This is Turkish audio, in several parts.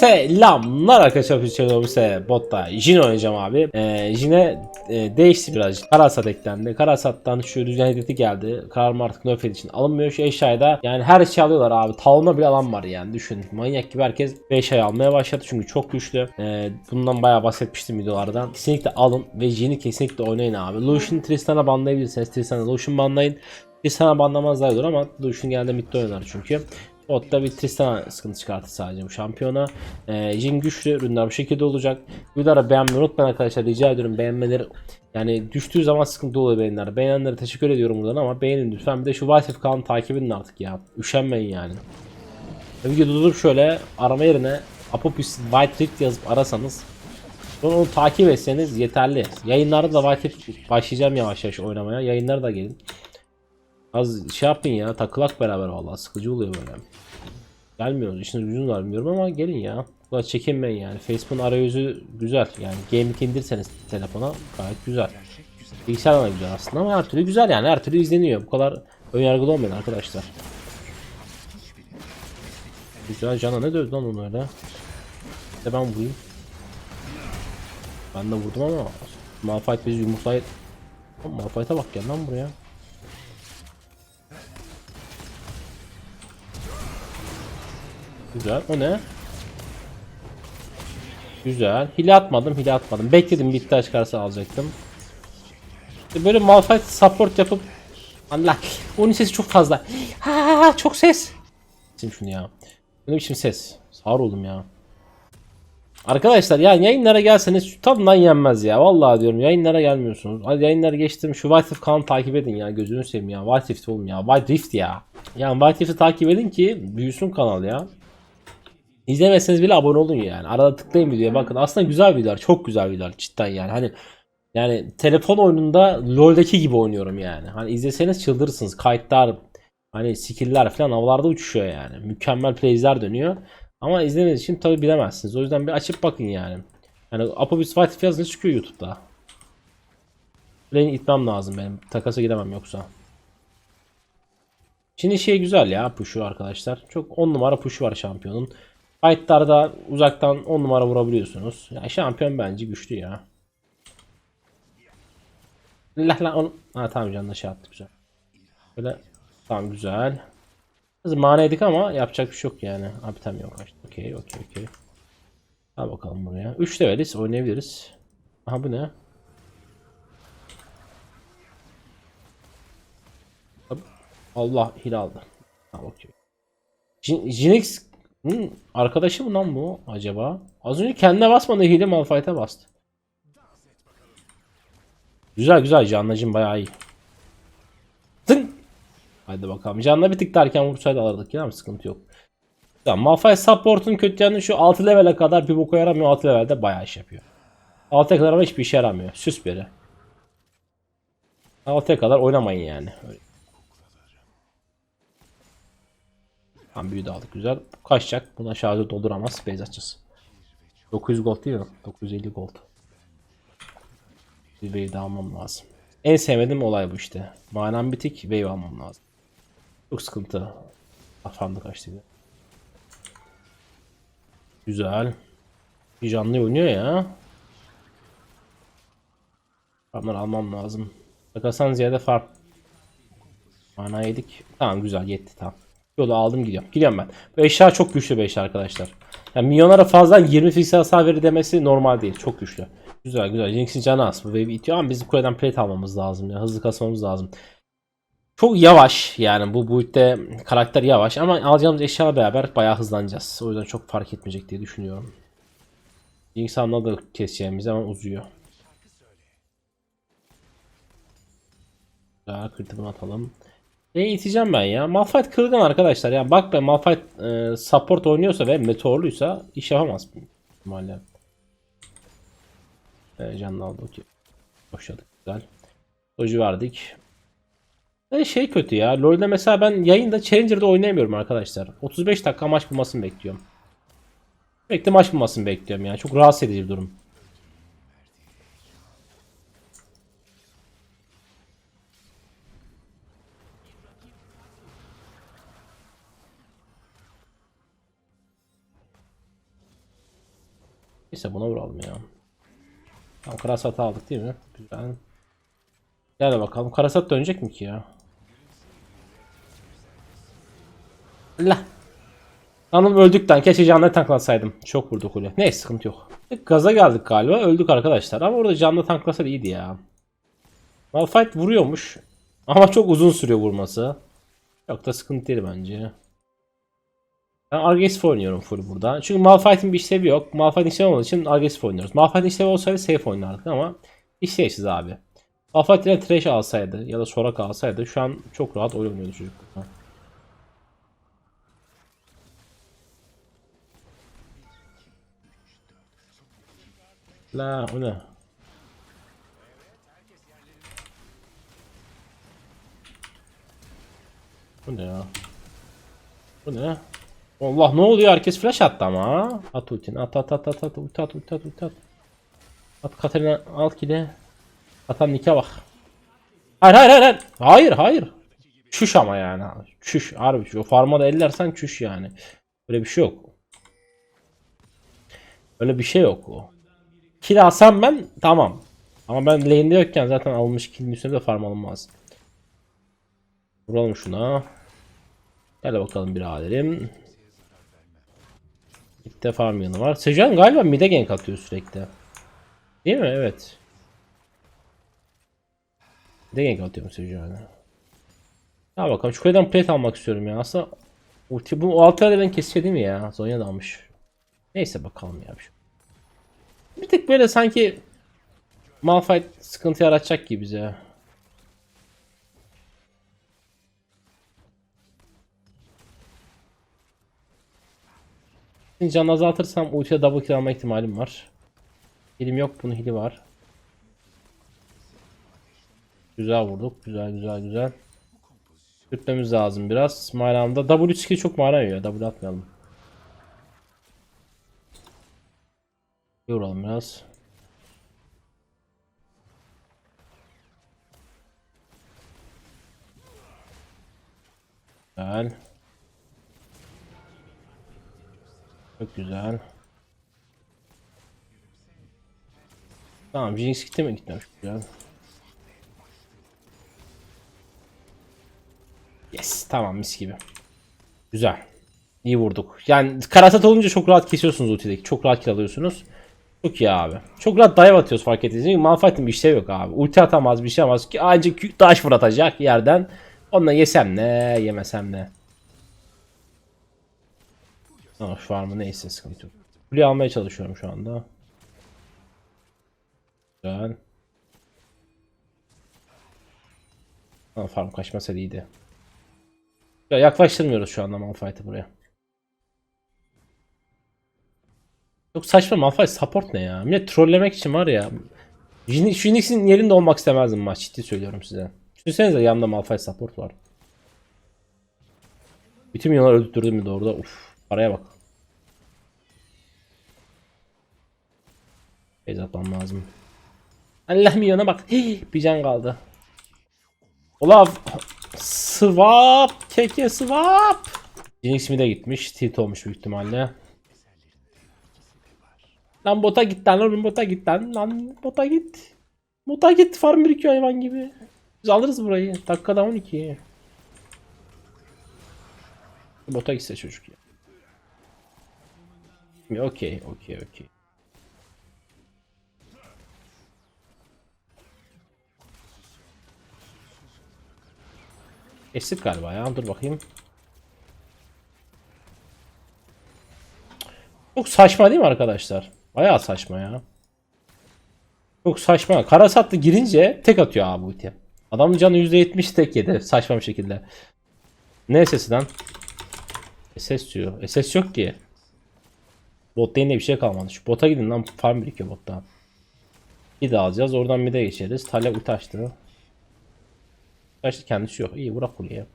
Selamlar arkadaşlar Fıçalovse botta Jin oynayacağım abi. Ee, Jin'e e, değişti birazcık. Karasat eklendi. Karasat'tan şu düzen hediyeti geldi. Kararım artık Nöfed için alınmıyor. Şu eşyayı yani her şey alıyorlar abi. Talona bile alan var yani düşün. Manyak gibi herkes 5 ay almaya başladı çünkü çok güçlü. Ee, bundan bayağı bahsetmiştim videolardan. Kesinlikle alın ve Jin'i kesinlikle oynayın abi. Lucian Tristan'a banlayabilirsiniz. Tristan'a Lucian banlayın. Tristan'a banlamazlar olur ama Lucian genelde midde oynar çünkü. Botta bir Tristana sıkıntı çıkartır sadece bu şampiyona. Ee, Jin güçlü ürünler bu şekilde olacak. Videoları beğenmeyi unutmayın arkadaşlar. Rica ediyorum beğenmeleri. Yani düştüğü zaman sıkıntı oluyor beğeniler. Beğenenlere teşekkür ediyorum buradan ama beğenin lütfen. Bir de şu White kanalını takip edin artık ya. Üşenmeyin yani. Videoda durup şöyle arama yerine Apopus White Rift yazıp arasanız Sonra onu takip etseniz yeterli. Yayınlarda da Rift başlayacağım yavaş yavaş oynamaya. Yayınlara da gelin. Az şey yapın ya takılak beraber vallahi sıkıcı oluyor böyle. Gelmiyoruz işiniz gücünüz var bilmiyorum ama gelin ya. Bu kadar çekinmeyin yani. Facebook'un arayüzü güzel yani. Gaming indirseniz telefona gayet güzel. Bilgisayardan da güzel aslında ama her türlü güzel yani. Her türlü izleniyor. Bu kadar önyargılı olmayın arkadaşlar. Güzel cana ne dövdü lan onu öyle? De ben vurayım. Ben de vurdum ama Malphite bizi yumurtlayı... Malphite'a bak gel lan buraya. Güzel. O ne? Güzel. Hile atmadım, hile atmadım. Bekledim bir iddia çıkarsa alacaktım. İşte böyle Malphite support yapıp Allah onun sesi çok fazla. Ha çok ses. Şimdi şunu ya. Ne biçim ses? Sağır oldum ya. Arkadaşlar ya yayınlara gelseniz tadından yenmez ya. Vallahi diyorum yayınlara gelmiyorsunuz. Hadi yayınlara geçtim. Şu White Rift kanalını takip edin ya. Gözünü seveyim ya. White Rift oğlum ya. White Rift ya. Yani White Rift'i takip edin ki büyüsün kanal ya. İzlemezseniz bile abone olun yani. Arada tıklayın videoya bakın. Aslında güzel videolar. Çok güzel videolar cidden yani. Hani yani telefon oyununda LoL'deki gibi oynuyorum yani. Hani izleseniz çıldırırsınız. Kayıtlar, hani skill'ler falan havalarda uçuşuyor yani. Mükemmel plays'ler dönüyor. Ama izlemediğiniz için tabi bilemezsiniz. O yüzden bir açıp bakın yani. Yani Apobis Fight yazınca çıkıyor YouTube'da. Lane'i itmem lazım benim. Takasa gidemem yoksa. Şimdi şey güzel ya push'u arkadaşlar. Çok 10 numara push'u var şampiyonun. Fight'larda uzaktan 10 numara vurabiliyorsunuz. Ya şampiyon bence güçlü ya. Lah lan onu... Ha tamam canına şey attı güzel. Böyle tamam güzel. Biz mana yedik ama yapacak bir şey yok yani. Abi tam yok kaçtı. Okey okey okey. Al bakalım buraya. 3 leveliz oynayabiliriz. Aha bu ne? Allah hile. Tamam okey. Jin- Jinx hmm, arkadaşı mı lan bu acaba? Az önce kendine basmadı hile Malphite'a bastı. Güzel güzel canlacım bayağı iyi. Tın. Hadi bakalım. Canla bir tık derken vursaydı alırdık ya sıkıntı yok. Tamam Malphite support'un kötü yanı şu 6 level'e kadar bir boka yaramıyor. 6 level'de bayağı iş yapıyor. 6'ya kadar ama hiçbir işe yaramıyor. Süs biri. 6'ya kadar oynamayın yani. Öyle. Tamam büyü de aldık güzel. Bu kaçacak. Buna şarjı dolduramaz. Base açacağız. 900 gold değil mi? 950 gold. Bir wave daha almam lazım. En sevmediğim olay bu işte. Manam bitik wave almam lazım. Çok sıkıntı. Afandı kaçtı. Güzel. Bir canlı oynuyor ya. Bunları almam lazım. Takasan ziyade fark. Mana yedik. Tamam güzel yetti tamam. Yolu aldım gidiyorum. Gidiyorum ben. Bu eşya çok güçlü bir eşya arkadaşlar. Yani milyonlara fazla 20 fiziksel hasar verir demesi normal değil. Çok güçlü. Güzel güzel. Jinx'in canı az. Bu wave itiyor ama biz kuleden plate almamız lazım. ya. Hızlı kasmamız lazım. Çok yavaş yani bu boyutta karakter yavaş ama alacağımız eşya beraber bayağı hızlanacağız. O yüzden çok fark etmeyecek diye düşünüyorum. Jinx da keseceğimiz zaman uzuyor. Daha kritikini atalım. E iteceğim ben ya. Malphite kırılgan arkadaşlar. Ya bak be Malphite e, support oynuyorsa ve meteorluysa iş yapamaz ihtimalle. E, canlı aldı okey. Boşladık güzel. Doji verdik. E şey kötü ya. LoL'de mesela ben yayında Challenger'da oynayamıyorum arkadaşlar. 35 dakika maç bulmasını bekliyorum. Sürekli maç bulmasını bekliyorum yani. Çok rahatsız edici bir durum. Neyse buna vuralım ya. Tamam Karasat'ı aldık değil mi? Güzel. Gel bakalım. Karasat dönecek mi ki ya? Allah. Anıl öldükten keşke canlı tanklasaydım. Çok vurdu kule. Neyse sıkıntı yok. Gaza geldik galiba. Öldük arkadaşlar. Ama orada canlı tanklasa da iyiydi ya. Malphite vuruyormuş. Ama çok uzun sürüyor vurması. Çok da sıkıntı değil bence. Ben agresif oynuyorum full burada. Çünkü Malphite'in bir işlevi yok. Malphite'in işlevi olmadığı için agresif oynuyoruz. Malphite'in işlevi olsaydı safe oynardık ama işlevsiz abi. Malphite yine trash alsaydı ya da Soraka alsaydı şu an çok rahat oyun oynuyordu çocuk. La o ne? Bu ne ya? Bu ne? Allah ne oluyor? Herkes flash attı ama. At ultini. At at at at at. Ulti at ulti at ulti at. At Katarina al kile. Atan Nick'e bak. Hayır hayır hayır. Hayır hayır. Çüş ama yani. Çüş. Harbi çüş. O farma da ellersen çüş yani. Böyle bir şey yok. Öyle bir şey yok o. Kill alsam ben tamam. Ama ben lane'de yokken zaten alınmış kill'in üstüne de farm alınmaz. Vuralım şuna. Gel bakalım biraderim. İlk defa yanı var. Sejuani galiba mid'e gank atıyor sürekli. Değil mi? Evet. Mid'e gank atıyor mu Sejuani? Ya bakalım şu kuleden plate almak istiyorum ya. Aslında ulti bu altı ben kesiyor mi ya? Zonya da almış. Neyse bakalım ya. Bir tık böyle sanki Malphite sıkıntı yaratacak gibi bize. Şimdi can azaltırsam ultiye double kill alma ihtimalim var. Hilim yok bunun hili var. Güzel vurduk. Güzel güzel güzel. Sürtmemiz lazım biraz. Maramda W skill çok mara yiyor. W atmayalım. Yoralım biraz. Güzel. Çok güzel. Tamam Jinx gitti mi gitmemiş güzel. Yes tamam mis gibi. Güzel. İyi vurduk. Yani karasat olunca çok rahat kesiyorsunuz ultideki. Çok rahat kill alıyorsunuz. Çok iyi abi. Çok rahat dive atıyoruz fark ettiğiniz gibi. Malphite'in bir şey yok abi. Ulti atamaz bir şey yapamaz ki. Ancak taş fırlatacak yerden. Onunla yesem ne yemesem ne. Ama şu var mı neyse sıkıntı yok. Kuleyi almaya çalışıyorum şu anda. Güzel. Ha, farm kaçmasa iyiydi. Ya yaklaştırmıyoruz şu anda Malphite'ı buraya. Çok saçma Malphite support ne ya? Millet trollemek için var ya. Phoenix'in yerinde olmak istemezdim maç ciddi söylüyorum size. Düşünsenize yanımda Malphite support var. Bütün milyonlar öldürdüm mü doğru da uf paraya bak. Base atmam lazım. Allah milyona bak. Hii, bir can kaldı. Olaf. Swap. Keke swap. Jinx mi de gitmiş. Tilt olmuş büyük ihtimalle. Lan bota git lan oğlum bota git lan. Lan bota git. Bota git farm birikiyor hayvan gibi. Biz alırız burayı. Dakikada 12. Bota gitse çocuk ya. Okey, okey, okey. Esik galiba ya. Dur bakayım. Çok saçma değil mi arkadaşlar? Bayağı saçma ya. Çok saçma. Karasatlı girince tek atıyor abi ulti. Adamın canı %70 tek yedi. Saçma bir şekilde. Ne sesi lan? SS diyor. SS yok ki. Bot lane'de bir şey kalmadı. Şu bota gidin lan farm birikiyor botta. Bir de alacağız. Oradan bir de geçeriz. Talya ulti açtı. Kendisi yok. İyi bırak kuleye.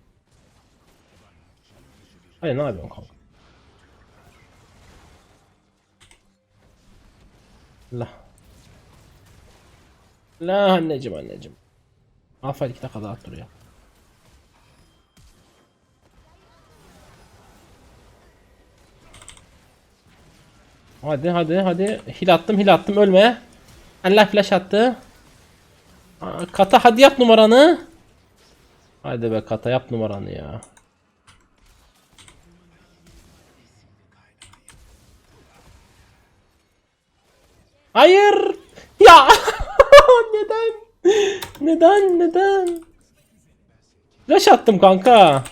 Hayır ne yapıyorsun kanka? La. La anneciğim anneciğim. Aferin iki dakika daha duruyor. Hadi hadi hadi. Hil attım hil attım ölme. Allah flash attı. Kata hadi yap numaranı. Hadi be kata yap numaranı ya. Hayır. Ya. neden? Neden? Neden? Flash attım kanka.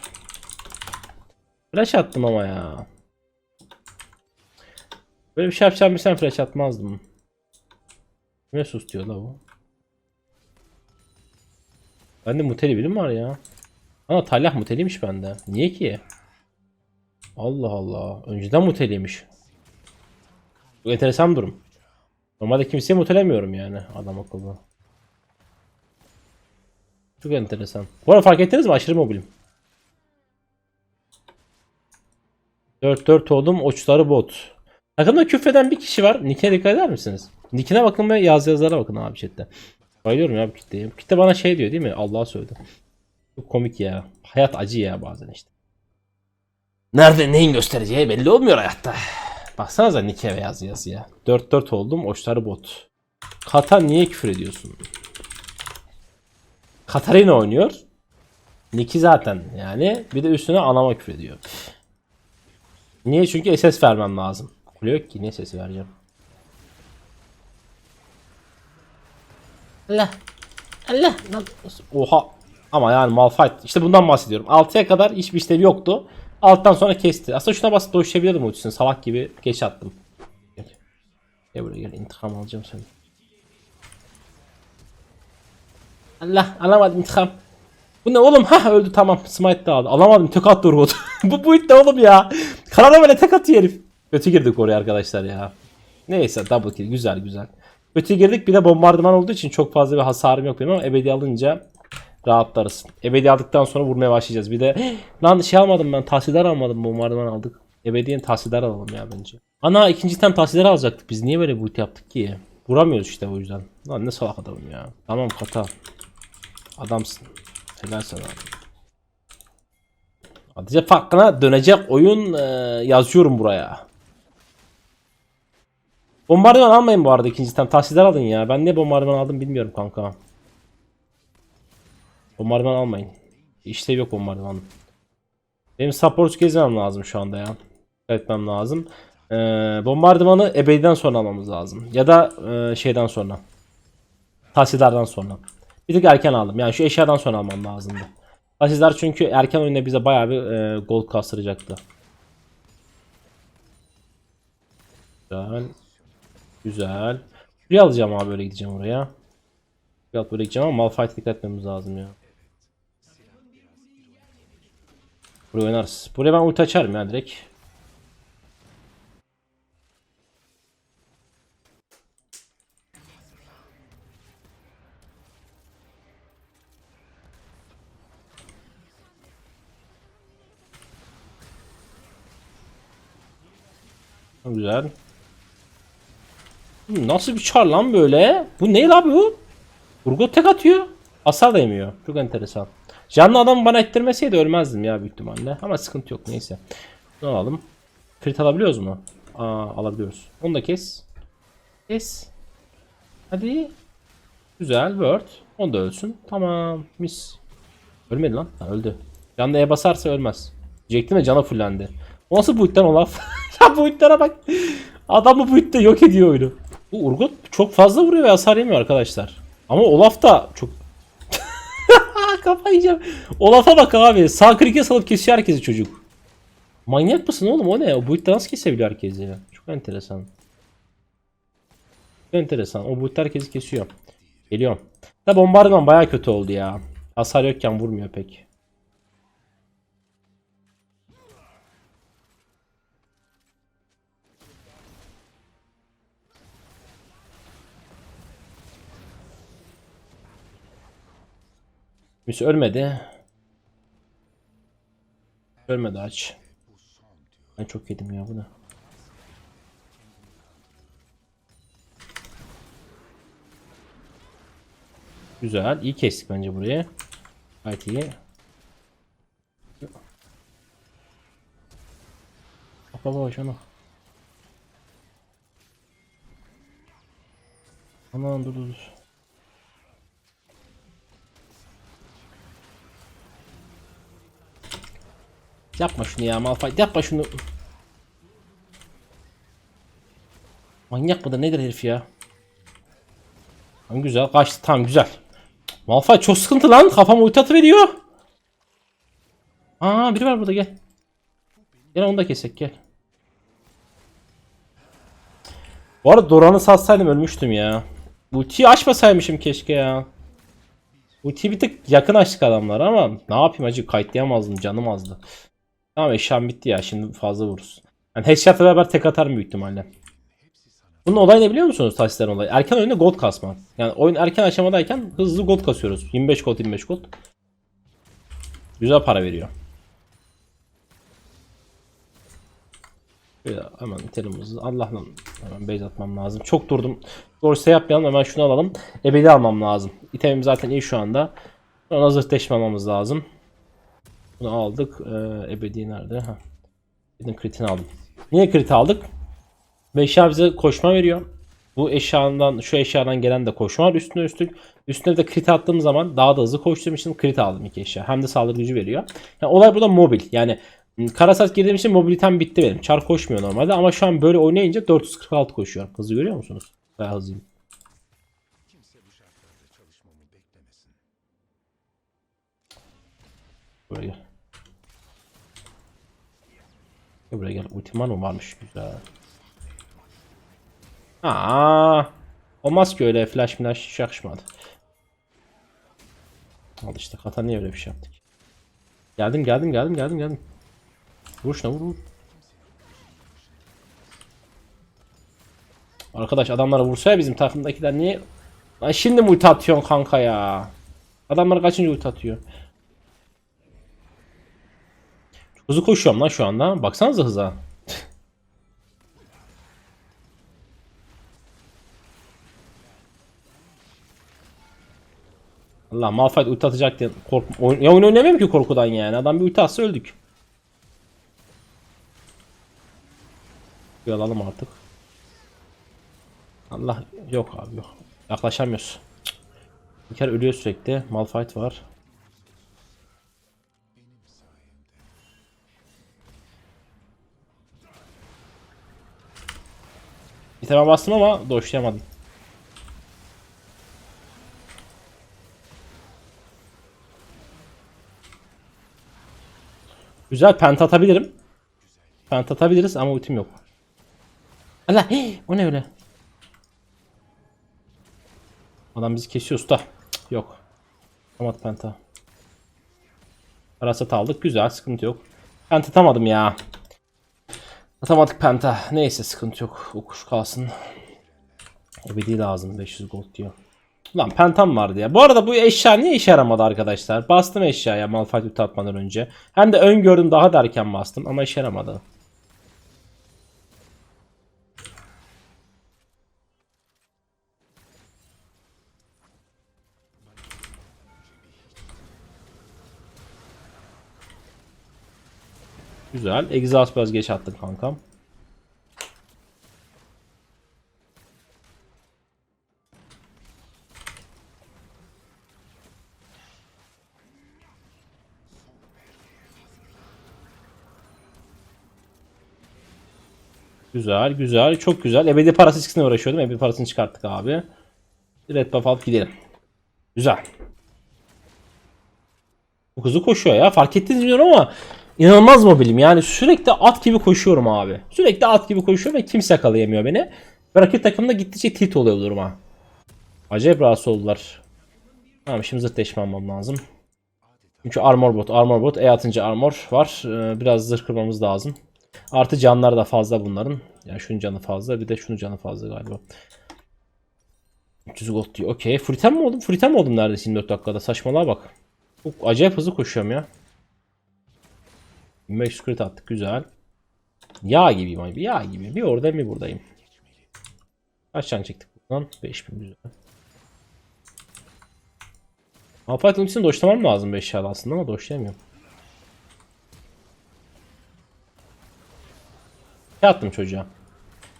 Flash attım ama ya. Böyle bir şey yapacağım bir sen flash atmazdım. Kime sus diyor la bu? Bende muteli birim var ya. Ana Talyah muteliymiş bende. Niye ki? Allah Allah. Önceden muteliymiş. Bu enteresan durum. Normalde kimseye mutelemiyorum yani adam akıllı. Çok enteresan. Bu arada fark ettiniz mi? Aşırı mobilim. 4-4 oldum. Oçları bot. Takımda küfreden bir kişi var. Nick'e dikkat eder misiniz? Nick'ine bakın ve yaz yazılara bakın abi chatte. Bayılıyorum ya bu kitleye. Bu kitle bana şey diyor değil mi? Allah'a söyledi. Çok komik ya. Hayat acı ya bazen işte. Nerede neyin göstereceği belli olmuyor hayatta. Baksanıza Nick'e ve yaz yazıya. 4-4 oldum. Oçları bot. Kata niye küfür ediyorsun? Katarina oynuyor. Nick'i zaten yani. Bir de üstüne anama küfür ediyor. Niye? Çünkü SS vermem lazım. Kule yok ki. Niye sesi vereceğim? Allah. Allah. Oha. Ama yani Malphite. İşte bundan bahsediyorum. 6'ya kadar hiçbir işlevi yoktu. Alttan sonra kesti. Aslında şuna basıp doşlayabilirdim ultisini. Salak gibi geç attım. Gel. Gel buraya gel. İntikam alacağım seni. Allah alamadım intikam. Bu ne oğlum? Ha öldü tamam. Smite de aldı. Alamadım tek attı Urgot. bu bu ne oğlum ya? Kanada böyle tek atıyor herif. Kötü girdik oraya arkadaşlar ya. Neyse double kill güzel güzel. Kötü girdik bir de bombardıman olduğu için çok fazla bir hasarım yok benim ama ebedi alınca rahatlarız. Ebedi aldıktan sonra vurmaya başlayacağız. Bir de lan şey almadım ben tahsildar almadım bombardıman aldık. Ebediyen tahsildar alalım ya bence. Ana ikinci tem tahsildar alacaktık biz niye böyle boot yaptık ki? Vuramıyoruz işte o yüzden. Lan ne salak adamım ya. Tamam kata. Adamsın. Helal sana. Hatice farkına dönecek oyun e, yazıyorum buraya. Bombardıman almayın bu arada ikinci tem. Tahsildar alın ya. Ben ne bombardıman aldım bilmiyorum kanka. Bombardıman almayın. İşlev yok bombardıman. Benim support gezmem lazım şu anda ya. Etmem lazım. Ee, bombardımanı ebediden sonra almamız lazım. Ya da e, şeyden sonra. Tahsildardan sonra. Bir tık erken aldım. Yani şu eşyadan sonra almam lazımdı. Tahsildar çünkü erken oyunda bize bayağı bir e, gold kastıracaktı. Güzel. Güzel. Buraya alacağım abi böyle gideceğim oraya. Buraya böyle gideceğim ama Malphite'e dikkat etmemiz lazım ya. Buraya oynarız. Buraya ben ulti açarım ya direkt. Güzel. Nasıl bir çar lan böyle? Bu ne la bu? Urgot tek atıyor. Hasar da yemiyor. Çok enteresan. Canlı adam bana ettirmeseydi ölmezdim ya büyük ihtimalle. Ama sıkıntı yok neyse. Ne alalım? Crit alabiliyoruz mu? Aa alabiliyoruz. Onu da kes. Kes. Hadi. Güzel word. Onu da ölsün. Tamam. Mis. Ölmedi lan. Ha, öldü. Canlı E basarsa ölmez. Diyecektim de cana fullendi. O nasıl boyuttan Olaf? ya boyutlara bak. Adamı boyutta yok ediyor oyunu. Bu Urgot çok fazla vuruyor ve hasar yemiyor arkadaşlar. Ama Olaf da çok... Kafayı yiyeceğim. Olaf'a bak abi. Sağ klike salıp kesiyor herkesi çocuk. Manyak mısın oğlum o ne? O boyutta nasıl kesebiliyor herkesi? Çok enteresan. Çok enteresan. O boyutta herkesi kesiyor. Geliyorum. Da bombardıman baya kötü oldu ya. Hasar yokken vurmuyor pek. Mis ölmedi. Ölmedi aç. Ben çok yedim ya bunu. Güzel. iyi kestik bence burayı. Gayet iyi. Baba baba şunu. Aman dur dur dur. Yapma şunu ya Malphite yapma şunu. Manyak mıdır nedir herif ya? Tamam güzel kaçtı tamam güzel. Malphite çok sıkıntı lan kafam ulti veriyor. Aa biri var burada gel. Gel onu da kesek gel. Bu arada Doran'ı satsaydım ölmüştüm ya. Ultiyi açmasaymışım keşke ya. Ultiyi bir tık yakın açtık adamlara ama ne yapayım acı kayıtlayamazdım canım azdı. Tamam eşyam bitti ya şimdi fazla vururuz. Yani headshot'la beraber tek atarım büyük ihtimalle. Bunun olayı ne biliyor musunuz Taşların olayı? Erken oyunda gold kasma. Yani oyun erken aşamadayken hızlı gold kasıyoruz. 25 gold 25 gold. Güzel para veriyor. Şöyle hemen itelim hızlı. Allah'la hemen base atmam lazım. Çok durdum. Dorse yapmayalım hemen şunu alalım. Ebedi almam lazım. İtemim zaten iyi şu anda. Sonra hazır lazım. Bunu aldık. Ee, ebedi nerede? Ha. Dedim kritini aldım. Niye krit aldık? Ve eşya bize koşma veriyor. Bu eşyadan şu eşyadan gelen de koşma var üstüne üstlük. Üstüne de crit attığım zaman daha da hızlı koştuğum için crit aldım iki eşya. Hem de saldırı gücü veriyor. Yani olay burada mobil. Yani m, Karasat girdiğim için mobilitem bitti benim. Çar koşmuyor normalde ama şu an böyle oynayınca 446 koşuyorum. Hızı görüyor musunuz? Bayağı hızlıyım. Buraya gel. Buraya gel. Ultim var mı? Varmış. Güzel. Aa, olmaz ki öyle flash flash hiç yakışmadı. Al işte kata niye öyle bir şey yaptık? Geldim geldim geldim geldim geldim. Vur şuna vur vur. Arkadaş adamlara vursa ya bizim takımdakiler niye? Lan şimdi mi ulti atıyorsun kanka ya? Adamlar kaçıncı ulti atıyor? Çok hızlı koşuyorum lan şu anda. Baksanıza hıza. Allah Malphite ulti atacak diye kork oyun, ya oyun oynamıyorum ki korkudan yani. Adam bir ulti atsa öldük. Bir alalım artık. Allah yok abi yok. Yaklaşamıyoruz. Bir kere ölüyor sürekli. Malphite var. Tane bastım ama doşlayamadım. Güzel penta atabilirim. Penta atabiliriz ama ultim yok. Allah hii, o ne öyle? Adam bizi kesiyor usta. Yok. Tamam penta. Parasat aldık. Güzel sıkıntı yok. Penta atamadım ya. Atamadık penta. Neyse sıkıntı yok. O kuş kalsın. Ebedi lazım 500 gold diyor. Ulan pentam vardı ya. Bu arada bu eşya niye işe yaramadı arkadaşlar? Bastım eşyaya Malphite ulti önce. Hem de öngördüm daha da erken bastım ama işe yaramadı. Güzel. Exhaust biraz geç attın kankam. Güzel güzel çok güzel. Ebedi parası çıksın uğraşıyordum. Ebedi parasını çıkarttık abi. Red buff alıp gidelim. Güzel. Bu hızlı koşuyor ya. Fark ettiniz bilmiyorum ama inanılmaz mobilim. Yani sürekli at gibi koşuyorum abi. Sürekli at gibi koşuyorum ve kimse yakalayamıyor beni. Ve rakip takımda gittikçe tilt oluyor duruma. Acayip rahatsız oldular. Tamam şimdi zırh değişimi almam lazım. Çünkü armor bot, armor bot, E atınca armor var. Ee, biraz zırh kırmamız lazım. Artı canlar da fazla bunların. Yani şunun canı fazla bir de şunun canı fazla galiba. 300 gold diyor. Okey. Fritem mi oldum? Fritem mi oldum neredeyse 24 dakikada? Saçmalığa bak. Çok acayip hızlı koşuyorum ya. 1500 crit attık. Güzel. Yağ gibiyim abi. Yağ gibi. Bir orada bir buradayım. Kaç can çektik buradan? 5000 güzel. Alpayt ultisini doşlamam lazım 5 şahı aslında ama doşlayamıyorum. 2 attım çocuğa.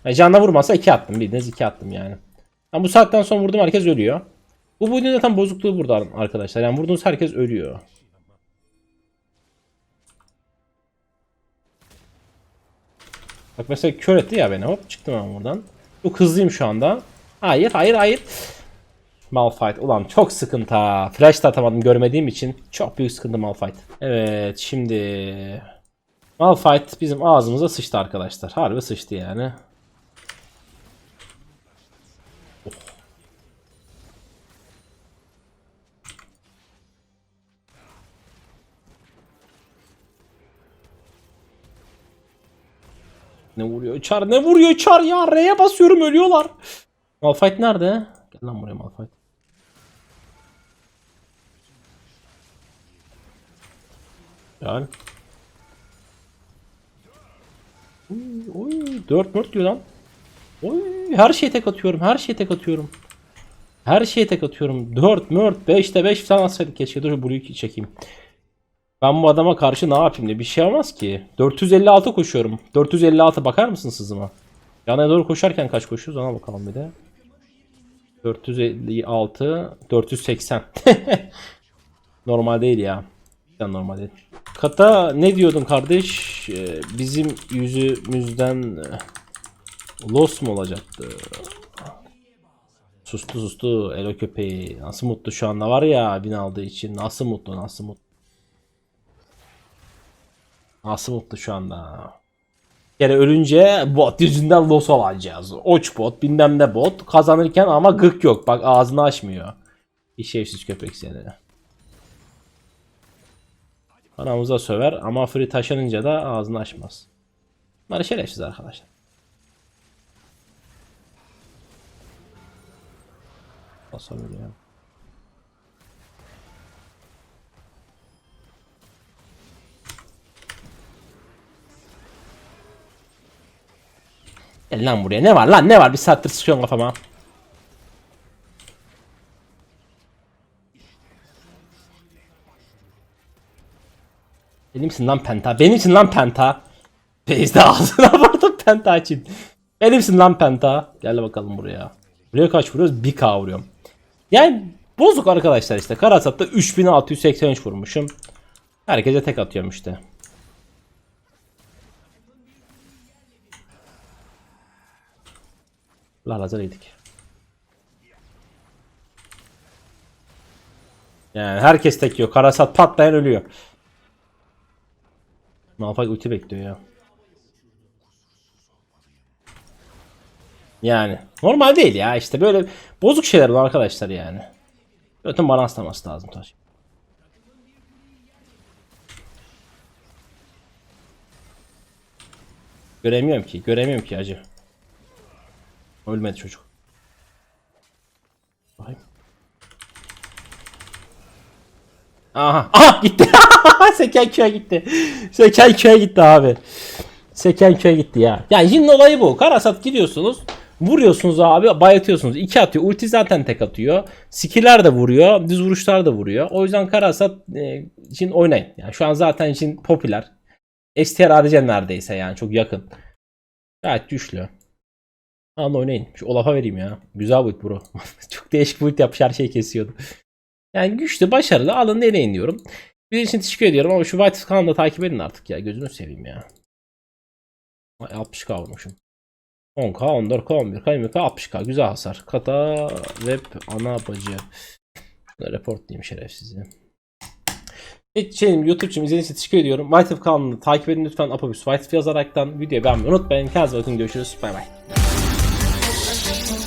Yani canına vurmasa 2 attım. Bildiğiniz 2 attım yani. Yani bu saatten sonra vurdum herkes ölüyor. Bu oyunun zaten bozukluğu burada arkadaşlar. Yani vurduğunuz herkes ölüyor. Bak mesela kör etti ya beni. Hop çıktım ben buradan. Çok hızlıyım şu anda. Hayır hayır hayır. Malphite. Ulan çok sıkıntı ha. Flash da atamadım görmediğim için. Çok büyük sıkıntı Malphite. Evet şimdi... Malphite bizim ağzımıza sıçtı arkadaşlar. Harbi sıçtı yani. Ne vuruyor Çar? Ne vuruyor Çar ya? R'ye basıyorum ölüyorlar. Malphite nerede? Gel lan buraya Malphite. Gel. Oy, oy 4 4 diyor lan. Oy her şeye tek atıyorum. Her şeye tek atıyorum. Her şeye tek atıyorum. 4 4 5'te 5 falan atsaydık keşke. Dur burayı çekeyim. Ben bu adama karşı ne yapayım diye bir şey olmaz ki. 456 koşuyorum. 456 bakar mısın hızıma? Yana doğru koşarken kaç koşuyoruz ona bakalım bir de. 456 480. normal değil ya. Cidden normal değil. Kata ne diyordun kardeş? Ee, bizim yüzümüzden e, los mu olacaktı? Sustu sustu Elo köpeği. Nasıl mutlu şu anda var ya bin aldığı için. Nasıl mutlu nasıl mutlu. Nasıl mutlu şu anda. Bir ölünce bot yüzünden los olacağız. Oç bot bilmem ne bot. Kazanırken ama gık yok. Bak ağzını açmıyor. İşevsiz köpek seni. Anamıza söver ama free taşınınca da ağzını açmaz. Bunlar şerefsiz arkadaşlar. Basabiliyor. Gel lan buraya. Ne var lan? Ne var? Bir saattir sıkıyorum kafama. Benimsin lan Penta. Benimsin lan Penta. Base'de ağzına vurdum Penta için. Benimsin lan Penta. Gel bakalım buraya. Buraya kaç vuruyoruz? 1k vuruyorum. Yani bozuk arkadaşlar işte. Karasat'ta 3683 vurmuşum. Herkese tek atıyorum işte. La lazer yedik. Yani herkes tek yiyor. Karasat patlayan ölüyor. Malphite ulti bekliyor ya. Yani normal değil ya işte böyle bozuk şeyler var arkadaşlar yani. Ötün balanslaması lazım taş. Göremiyorum ki, göremiyorum ki acı. Ölmedi çocuk. Bakayım. Aha, aha gitti. Seken köye gitti. Seken köye gitti abi. Seken köye gitti ya. Yani Jin'in olayı bu. Karasat gidiyorsunuz. Vuruyorsunuz abi bayatıyorsunuz. İki atıyor. Ulti zaten tek atıyor. Skiller de vuruyor. Düz vuruşlar da vuruyor. O yüzden Karasat e, oynayın. Yani şu an zaten Jin popüler. STR ADC neredeyse yani çok yakın. Gayet güçlü. Alın oynayın. Şu Olaf'a vereyim ya. Güzel build bro. çok değişik build yapmış her şeyi kesiyordu. Yani güçlü, başarılı. Alın deneyin diyorum. Bir için teşekkür ediyorum ama şu White kanalını da takip edin artık ya. Gözünü seveyim ya. Ay 60k vurmuşum. 10k, 14k, 11k, 20k, 60k. Güzel hasar. Kata, web, ana bacı. Report diyeyim şerefsizi. Hiç şeyim YouTube'cum izlediğiniz için teşekkür ediyorum. White kanalını takip edin lütfen. Apobüs White yazaraktan videoyu beğenmeyi unutmayın. Kendinize bakın görüşürüz. Bay bay. Thank you.